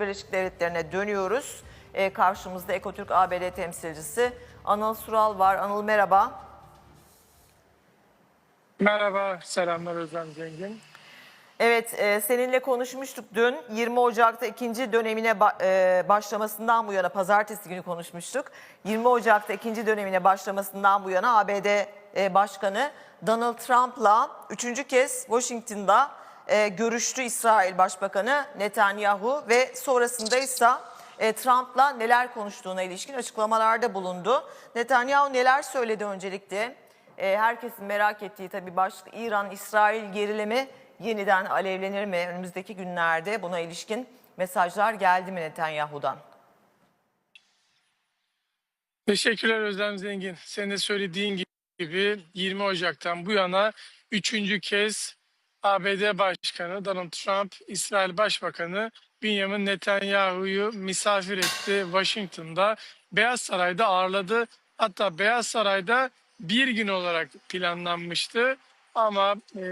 Birleşik Devletleri'ne dönüyoruz. Ee, karşımızda Ekotürk ABD temsilcisi Anıl Sural var. Anıl merhaba. Merhaba, selamlar Özlem Zengin. Evet e, seninle konuşmuştuk dün 20 Ocak'ta ikinci dönemine ba- e, başlamasından bu yana pazartesi günü konuşmuştuk. 20 Ocak'ta ikinci dönemine başlamasından bu yana ABD e, Başkanı Donald Trump'la üçüncü kez Washington'da e, görüştü İsrail Başbakanı Netanyahu ve sonrasında ise e, Trump'la neler konuştuğuna ilişkin açıklamalarda bulundu. Netanyahu neler söyledi öncelikle? E, herkesin merak ettiği tabii başka İran-İsrail gerilimi yeniden alevlenir mi? Önümüzdeki günlerde buna ilişkin mesajlar geldi mi Netanyahu'dan? Teşekkürler Özlem Zengin. Senin de söylediğin gibi 20 Ocak'tan bu yana üçüncü kez ABD Başkanı Donald Trump, İsrail Başbakanı Benjamin Netanyahu'yu misafir etti Washington'da. Beyaz Saray'da ağırladı. Hatta Beyaz Saray'da bir gün olarak planlanmıştı. Ama e,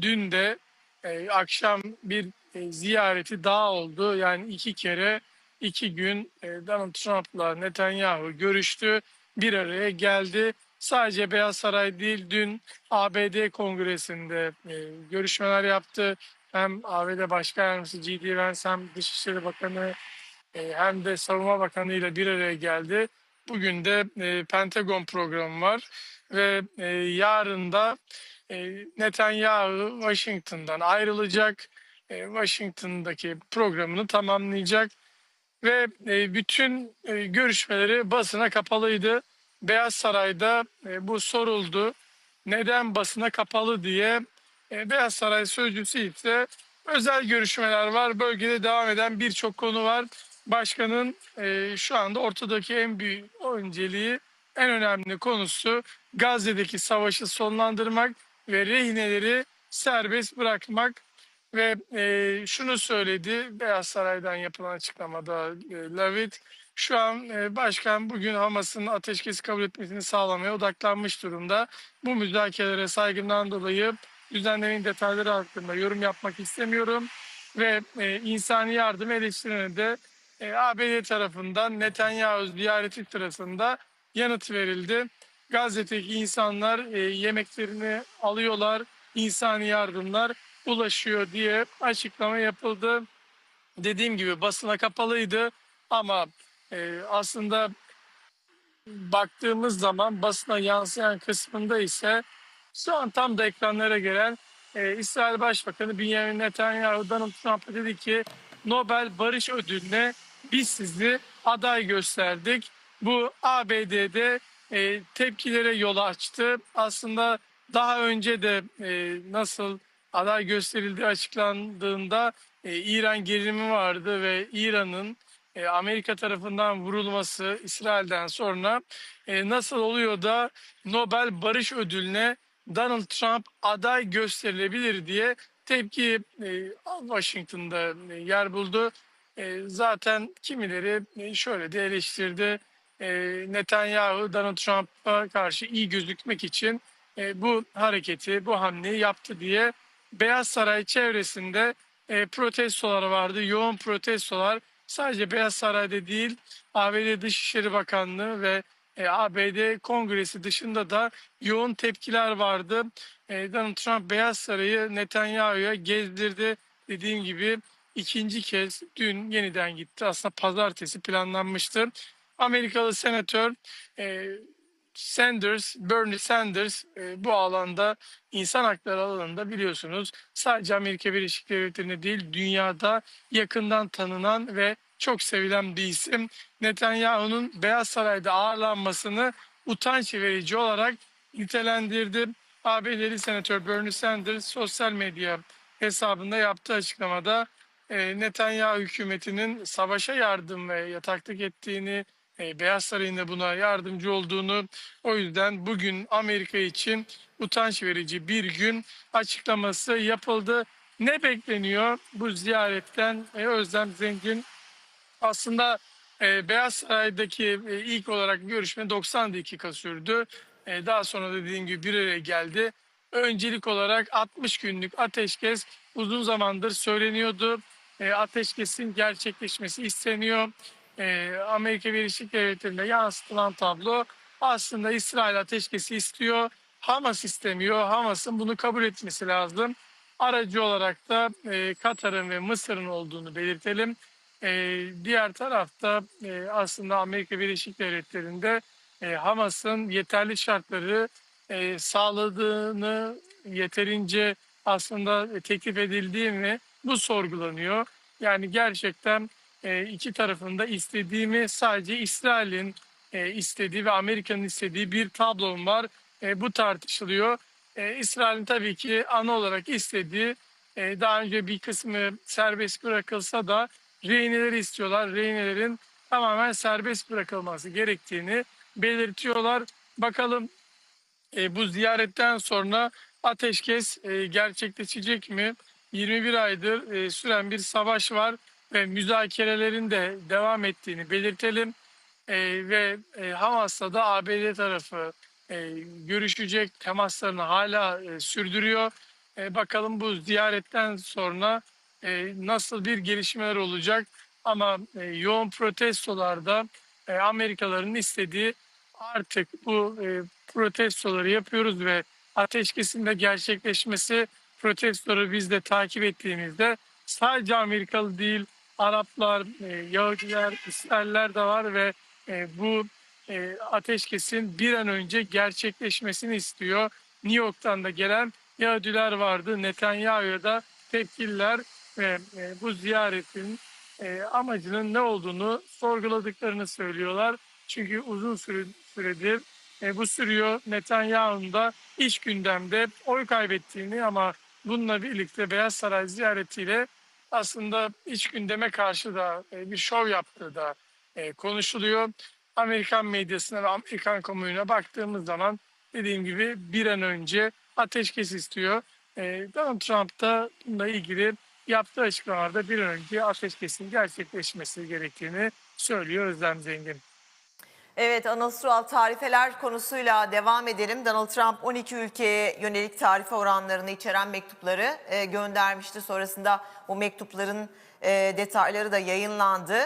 dün de e, akşam bir e, ziyareti daha oldu. Yani iki kere iki gün e, Donald Trump'la Netanyahu görüştü. Bir araya geldi. Sadece Beyaz Saray değil dün ABD Kongresi'nde e, görüşmeler yaptı. Hem ABD Başkan Yardımcısı J.D. Vance hem Dışişleri Bakanı e, hem de Savunma Bakanı ile bir araya geldi. Bugün de e, Pentagon programı var ve e, yarın da e, Netanyahu Washington'dan ayrılacak. E, Washington'daki programını tamamlayacak ve e, bütün e, görüşmeleri basına kapalıydı. Beyaz Saray'da e, bu soruldu. Neden basına kapalı diye e, Beyaz Saray sözcüsü ise özel görüşmeler var. Bölgede devam eden birçok konu var. Başkanın e, şu anda ortadaki en büyük önceliği, en önemli konusu Gazze'deki savaşı sonlandırmak ve rehineleri serbest bırakmak ve e, şunu söyledi Beyaz Saray'dan yapılan açıklamada e, Lavit. Şu an e, başkan bugün Hamas'ın ateşkesi kabul etmesini sağlamaya odaklanmış durumda. Bu müzakerelere saygımdan dolayı düzenlemenin detayları hakkında yorum yapmak istemiyorum. Ve e, insani yardım eleştirilerine de e, ABD tarafından Netanyahu ziyareti sırasında yanıt verildi. Gazze'deki insanlar e, yemeklerini alıyorlar, insani yardımlar ulaşıyor diye açıklama yapıldı. Dediğim gibi basına kapalıydı ama e, aslında baktığımız zaman basına yansıyan kısmında ise şu an tam da ekranlara gelen e, İsrail Başbakanı Benjamin Netanyahu Donald Trump'a dedi ki Nobel Barış Ödülü'ne biz sizi aday gösterdik. Bu ABD'de e, tepkilere yol açtı. Aslında daha önce de e, nasıl aday gösterildiği açıklandığında e, İran gerilimi vardı ve İran'ın e, Amerika tarafından vurulması İsrail'den sonra e, nasıl oluyor da Nobel Barış Ödülü'ne Donald Trump aday gösterilebilir diye tepki e, Washington'da yer buldu. Zaten kimileri şöyle de eleştirdi. Netanyahu Donald Trump'a karşı iyi gözükmek için bu hareketi, bu hamleyi yaptı diye Beyaz Saray çevresinde protestolar vardı, yoğun protestolar. Sadece Beyaz Saray'da değil, ABD Dışişleri Bakanlığı ve e, ABD Kongresi dışında da yoğun tepkiler vardı. E, Donald Trump Beyaz Saray'ı Netanyahu'ya gezdirdi. Dediğim gibi ikinci kez dün yeniden gitti. Aslında pazartesi planlanmıştı. Amerikalı senatör e, Sanders, Bernie Sanders e, bu alanda insan hakları alanında biliyorsunuz sadece Amerika Birleşik Devletleri'nde değil dünyada yakından tanınan ve çok sevilen bir isim. Netanyahu'nun Beyaz Saray'da ağırlanmasını utanç verici olarak nitelendirdi. ABD'li senatör Bernie Sanders sosyal medya hesabında yaptığı açıklamada e, Netanyahu hükümetinin savaşa yardım ve yataklık ettiğini, Beyaz Saray'ın da buna yardımcı olduğunu, o yüzden bugün Amerika için utanç verici bir gün açıklaması yapıldı. Ne bekleniyor bu ziyaretten e, Özlem Zengin? Aslında e, Beyaz Saray'daki e, ilk olarak görüşme 90 dakika sürdü. E, daha sonra dediğim gibi bir araya geldi. Öncelik olarak 60 günlük ateşkes uzun zamandır söyleniyordu. e, ateşkesin gerçekleşmesi isteniyor. E, Amerika Birleşik Devletleri'nde yansıtılan tablo aslında İsrail ateşkesi istiyor. Hamas istemiyor. Hamas'ın bunu kabul etmesi lazım. Aracı olarak da e, Katar'ın ve Mısır'ın olduğunu belirtelim. E, diğer tarafta aslında Amerika Birleşik Devletleri'nde Hamas'ın yeterli şartları sağladığını yeterince aslında teklif edildiği mi bu sorgulanıyor. Yani gerçekten iki tarafında istediğimi sadece İsrail'in e, istediği ve Amerika'nın istediği bir tablom var. E, bu tartışılıyor. E, İsrail'in tabii ki ana olarak istediği e, daha önce bir kısmı serbest bırakılsa da rehineleri istiyorlar. Rehinelerin tamamen serbest bırakılması gerektiğini belirtiyorlar. Bakalım e, bu ziyaretten sonra ateşkes e, gerçekleşecek mi? 21 aydır e, süren bir savaş var ve müzakerelerin de devam ettiğini belirtelim. E, ve e, Hamas'la da ABD tarafı e, görüşecek temaslarını hala e, sürdürüyor. E, bakalım bu ziyaretten sonra e, nasıl bir gelişmeler olacak. Ama e, yoğun protestolarda e, Amerikalıların istediği artık bu e, protestoları yapıyoruz ve ateşkesin de gerçekleşmesi protestoları biz de takip ettiğimizde sadece Amerikalı değil Araplar, e, Yahudiler, İsrailler de var ve e, bu e, ateşkesin bir an önce gerçekleşmesini istiyor. New York'tan da gelen Yahudiler vardı. Netanyahu'ya da tepkiler ve bu ziyaretin amacının ne olduğunu sorguladıklarını söylüyorlar. Çünkü uzun süre, süredir bu sürüyor. Netanyahu'nun da iç gündemde oy kaybettiğini ama bununla birlikte Beyaz Saray ziyaretiyle aslında iç gündeme karşı da e, bir şov yaptığı da e, konuşuluyor. Amerikan medyasına ve Amerikan kamuoyuna baktığımız zaman dediğim gibi bir an önce ateşkes istiyor. E, Donald Trump da bununla ilgili yaptığı açıklamalarda bir an önce ateşkesin gerçekleşmesi gerektiğini söylüyor Özlem Zengin. Evet Anıl tarifeler konusuyla devam edelim. Donald Trump 12 ülkeye yönelik tarife oranlarını içeren mektupları e, göndermişti. Sonrasında bu mektupların e, detayları da yayınlandı.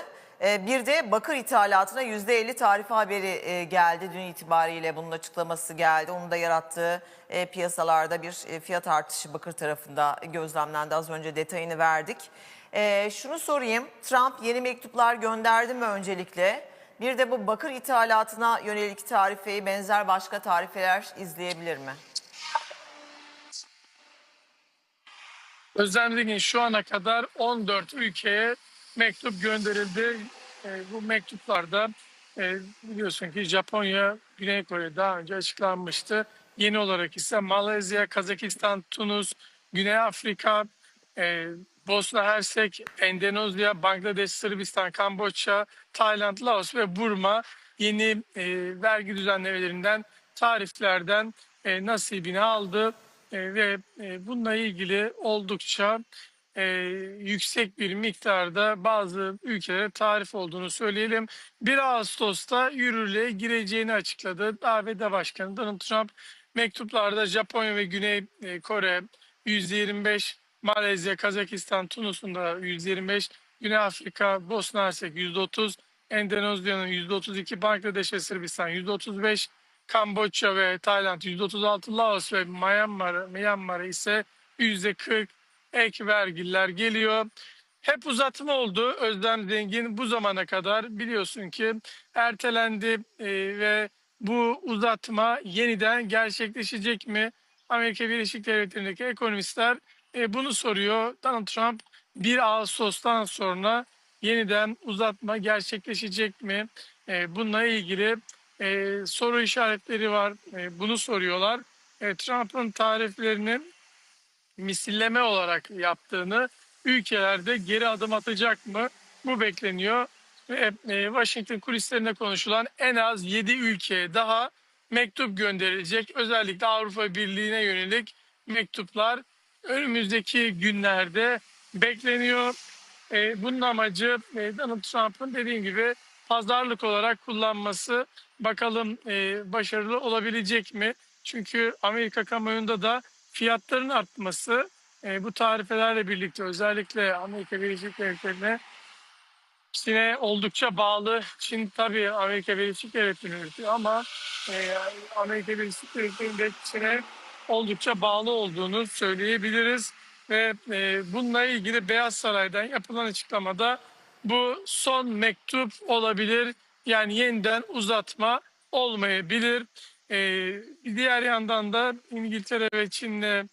E, bir de bakır ithalatına %50 tarife haberi e, geldi. Dün itibariyle bunun açıklaması geldi. Onun da yarattığı e, piyasalarda bir e, fiyat artışı bakır tarafında gözlemlendi. Az önce detayını verdik. E, şunu sorayım. Trump yeni mektuplar gönderdi mi öncelikle? Bir de bu bakır ithalatına yönelik tarifeyi benzer başka tarifeler izleyebilir mi? Özlem Zengin şu ana kadar 14 ülkeye mektup gönderildi. E, bu mektuplarda e, biliyorsun ki Japonya, Güney Kore daha önce açıklanmıştı. Yeni olarak ise Malezya, Kazakistan, Tunus, Güney Afrika, e, Bosna Hersek, Endonezya, Bangladeş, Sırbistan, Kamboçya, Tayland, Laos ve Burma yeni e, vergi düzenlemelerinden, tariflerden e, nasibini aldı E, ve e, bununla ilgili oldukça e, yüksek bir miktarda bazı ülkelere tarif olduğunu söyleyelim. 1 Ağustos'ta yürürlüğe gireceğini açıkladı. ABD Başkanı Donald Trump mektuplarda Japonya ve Güney e, Kore %25, Malezya, Kazakistan, Tunus'un da %25, Güney Afrika, Bosna Hersek %30, Endonezya'nın %32, Bangladeş ve Sırbistan %35, Kamboçya ve Tayland %36, Laos ve Myanmar, Myanmar ise %40 ek vergiler geliyor. Hep uzatma oldu Özlem Zengin bu zamana kadar biliyorsun ki ertelendi e, ve bu uzatma yeniden gerçekleşecek mi? Amerika Birleşik Devletleri'ndeki ekonomistler e, bunu soruyor. Donald Trump 1 Ağustos'tan sonra yeniden uzatma gerçekleşecek mi? E, bununla ilgili e, soru işaretleri var. E, bunu soruyorlar. E, Trump'ın tariflerini misilleme olarak yaptığını ülkelerde geri adım atacak mı? Bu bekleniyor. Ve e, Washington kulislerinde konuşulan en az 7 ülkeye daha mektup gönderilecek. Özellikle Avrupa Birliği'ne yönelik mektuplar önümüzdeki günlerde bekleniyor. E, bunun amacı e, Donald Trump'ın dediğim gibi pazarlık olarak kullanması bakalım e, başarılı olabilecek mi? Çünkü Amerika kamuoyunda da fiyatların artması e, bu tarifelerle birlikte özellikle Amerika Birleşik Devletleri'ne Çin'e oldukça bağlı. Çin tabii Amerika Birleşik Devletleri'ni üretiyor ama e, Amerika Birleşik Devletleri'nin de Çin'e oldukça bağlı olduğunu söyleyebiliriz. Ve e, bununla ilgili Beyaz Saray'dan yapılan açıklamada bu son mektup olabilir. Yani yeniden uzatma olmayabilir. E, diğer yandan da İngiltere ve Çin'le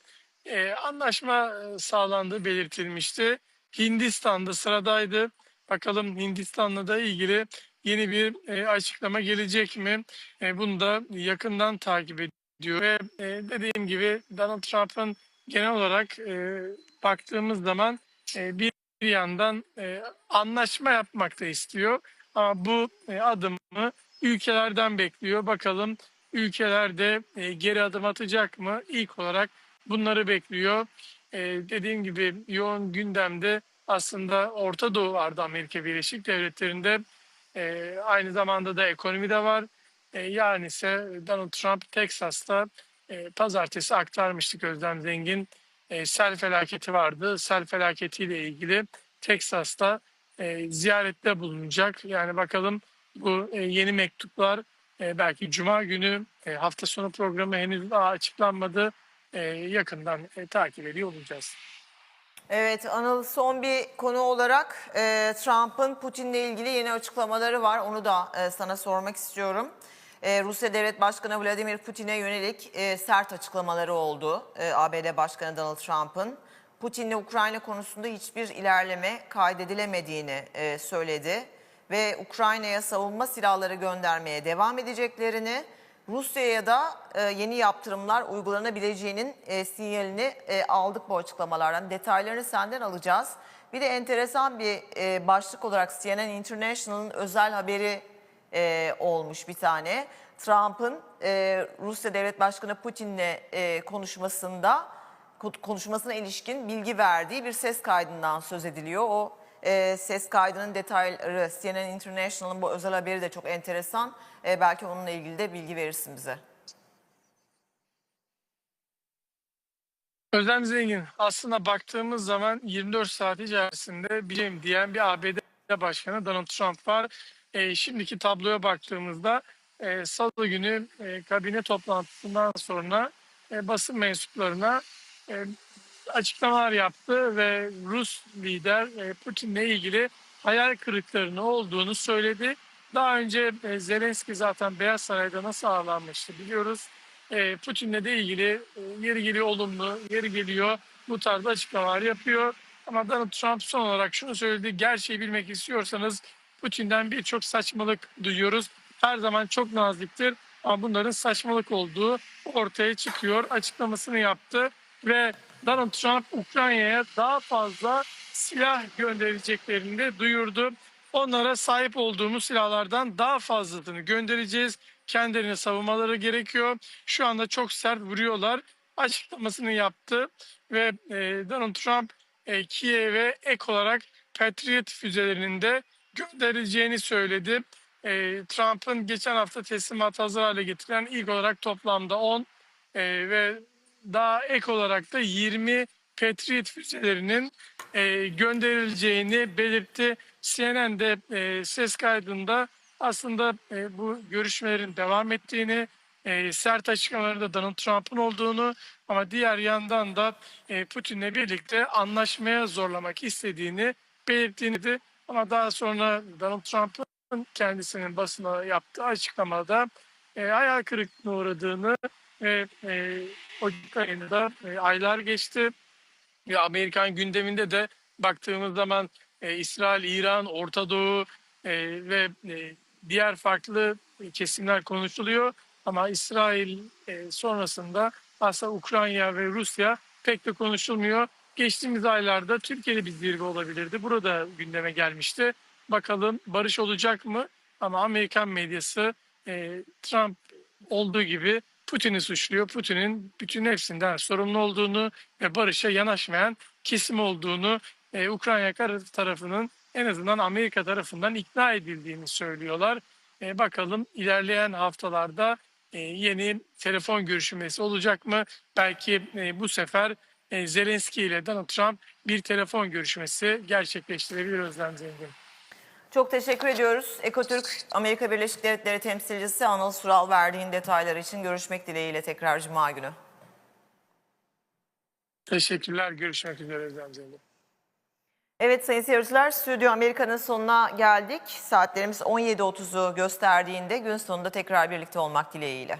e, anlaşma e, sağlandığı belirtilmişti. Hindistan'da sıradaydı. Bakalım Hindistan'la da ilgili yeni bir e, açıklama gelecek mi? E, bunu da yakından takip ediyor. Ve e, dediğim gibi Donald Trump'ın genel olarak e, baktığımız zaman e, bir yandan e, anlaşma yapmak da istiyor. Ama bu e, adımı ülkelerden bekliyor. Bakalım ülkeler de e, geri adım atacak mı? İlk olarak bunları bekliyor. E, dediğim gibi yoğun gündemde aslında Orta Doğu vardı Amerika Birleşik Devletleri'nde. E, aynı zamanda da ekonomi de var. E, yarın ise Donald Trump Teksas'ta e, pazartesi aktarmıştık Özlem Zengin. E, sel felaketi vardı. Sel felaketiyle ilgili Teksas'ta e, ziyarette bulunacak. Yani bakalım bu e, yeni mektuplar e, belki Cuma günü e, hafta sonu programı henüz daha açıklanmadı. E, yakından e, takip ediyor olacağız. Evet Anıl son bir konu olarak e, Trump'ın Putin'le ilgili yeni açıklamaları var. Onu da e, sana sormak istiyorum. E, Rusya Devlet Başkanı Vladimir Putin'e yönelik e, sert açıklamaları oldu. E, ABD Başkanı Donald Trump'ın. Putin'le Ukrayna konusunda hiçbir ilerleme kaydedilemediğini e, söyledi. Ve Ukrayna'ya savunma silahları göndermeye devam edeceklerini, Rusya'ya da e, yeni yaptırımlar uygulanabileceğinin e, sinyalini e, aldık bu açıklamalardan. Detaylarını senden alacağız. Bir de enteresan bir e, başlık olarak CNN International'ın özel haberi e, olmuş bir tane. Trump'ın e, Rusya Devlet Başkanı Putin'le e, konuşmasında ko- konuşmasına ilişkin bilgi verdiği bir ses kaydından söz ediliyor. O e, ses kaydının detayları CNN International'ın bu özel haberi de çok enteresan. E, belki onunla ilgili de bilgi verirsin bize. Özlem Zengin aslında baktığımız zaman 24 saat içerisinde bilim diyen bir ABD Başkanı Donald Trump var. E, şimdiki tabloya baktığımızda e, salı günü e, kabine toplantısından sonra e, basın mensuplarına e, açıklamalar yaptı ve Rus lider e, Putin'le ilgili hayal kırıklarının olduğunu söyledi. Daha önce e, Zelenski zaten Beyaz Saray'da nasıl ağırlanmıştı biliyoruz. E, Putin'le de ilgili yeri geliyor olumlu, yeri geliyor bu tarzda açıklamalar yapıyor. Ama Donald Trump son olarak şunu söyledi. Gerçeği bilmek istiyorsanız Putin'den birçok saçmalık duyuyoruz. Her zaman çok naziktir ama bunların saçmalık olduğu ortaya çıkıyor. Açıklamasını yaptı ve Donald Trump Ukrayna'ya daha fazla silah göndereceklerini de duyurdu. Onlara sahip olduğumuz silahlardan daha fazlasını göndereceğiz. Kendilerini savunmaları gerekiyor. Şu anda çok sert vuruyorlar. Açıklamasını yaptı ve e, Donald Trump e, Kiev'e ek olarak Patriot füzelerinin de gönderileceğini söyledi. E, Trump'ın geçen hafta teslimat hazır hale getiren ilk olarak toplamda 10 e, ve daha ek olarak da 20 Patriot füzelerinin e, gönderileceğini belirtti. CNN'de e, ses kaydında aslında e, bu görüşmelerin devam ettiğini, e, sert açıklamalarında Donald Trump'ın olduğunu ama diğer yandan da e, Putin'le birlikte anlaşmaya zorlamak istediğini belirttiğini de ama daha sonra Donald Trump'ın kendisinin basına yaptığı açıklamada e, hayal kırıklığına uğradığını ve e, Ocak ayında e, aylar geçti ve Amerikan gündeminde de baktığımız zaman e, İsrail, İran, Orta Doğu e, ve e, diğer farklı kesimler konuşuluyor. Ama İsrail e, sonrasında aslında Ukrayna ve Rusya pek de konuşulmuyor. Geçtiğimiz aylarda Türkiye'de bir zirve olabilirdi. Burada gündeme gelmişti. Bakalım barış olacak mı? Ama Amerikan medyası e, Trump olduğu gibi Putin'i suçluyor. Putin'in bütün hepsinden sorumlu olduğunu ve barışa yanaşmayan kesim olduğunu e, Ukrayna tarafının en azından Amerika tarafından ikna edildiğini söylüyorlar. E, bakalım ilerleyen haftalarda e, yeni telefon görüşmesi olacak mı? Belki e, bu sefer e, Zelenski ile Donald Trump bir telefon görüşmesi gerçekleştirebilir Özlem Zengin. Çok teşekkür ediyoruz. Ekotürk Amerika Birleşik Devletleri temsilcisi Anıl Sural verdiğin detaylar için görüşmek dileğiyle tekrar Cuma günü. Teşekkürler. Görüşmek üzere Özlem Zengin. Evet sayın seyirciler Stüdyo Amerika'nın sonuna geldik. Saatlerimiz 17.30'u gösterdiğinde gün sonunda tekrar birlikte olmak dileğiyle.